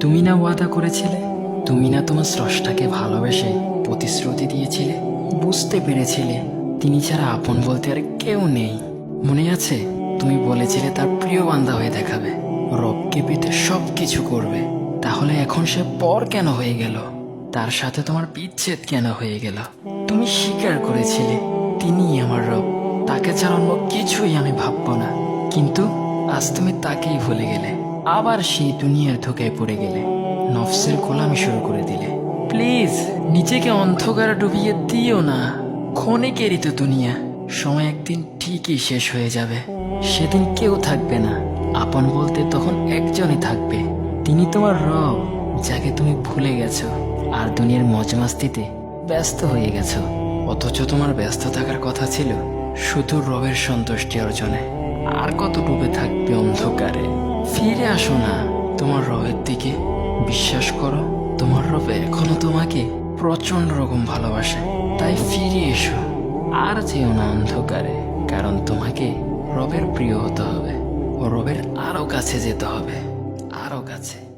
তুমি না ওয়াদা করেছিলে? তুমি না তোমার স্রষ্টাকে ভালোবেসে প্রতিশ্রুতি দিয়েছিলে? বুঝতে পেরেছিলে? তিনি ছাড়া আপন বলতে আর কেউ নেই। মনে আছে, তুমি বলেছিলে তার প্রিয় বান্ধা হয়ে দেখাবে। রবকে পেতে সব কিছু করবে। তাহলে এখন সে পর কেন হয়ে গেল? তার সাথে তোমার বিচ্ছেদ কেন হয়ে গেল? তুমি স্বীকার করেছিলে, তিনিই আমার রব। তাকে ছাড়া অন্য কিছুই আমি ভাববো না। কিন্তু আজ তুমি তাকেই ভুলে গেলে। আবার সেই দুনিয়ার ধোকায় পড়ে গেলে, নফসের গোলামি শুরু করে দিলে। প্লিজ, নিজেকে অন্ধকারে ডুবিয়ে দিও না। ক্ষণিকেরই তো দুনিয়া, সময় একদিন ঠিকই শেষ হয়ে যাবে। সেদিন কেউ থাকবে না। আপন বলতে তখন একজনই থাকবে। তিনি তোমার রব, যাকে তুমি ভুলে গেছো, আর দুনিয়ার মজমাস্তিতে ব্যস্ত হয়ে গেছো। অথচ তোমার ব্যস্ত থাকার কথা ছিল শুধু রবের সন্তুষ্টি অর্জনে। আর কত ডুবে থাকবে অন্ধকারে? ফিরে আসো না। তোমার রবের দিকে বিশ্বাস করো। তোমার রবে এখনও তোমাকে প্রচণ্ড রকম ভালোবাসে। তাই ফিরে এসো। আর যেও না অন্ধকারে, কারণ তোমাকে রবের প্রিয় হতে হবে। ও রবের আরও কাছে যেতে হবে। আরও কাছে।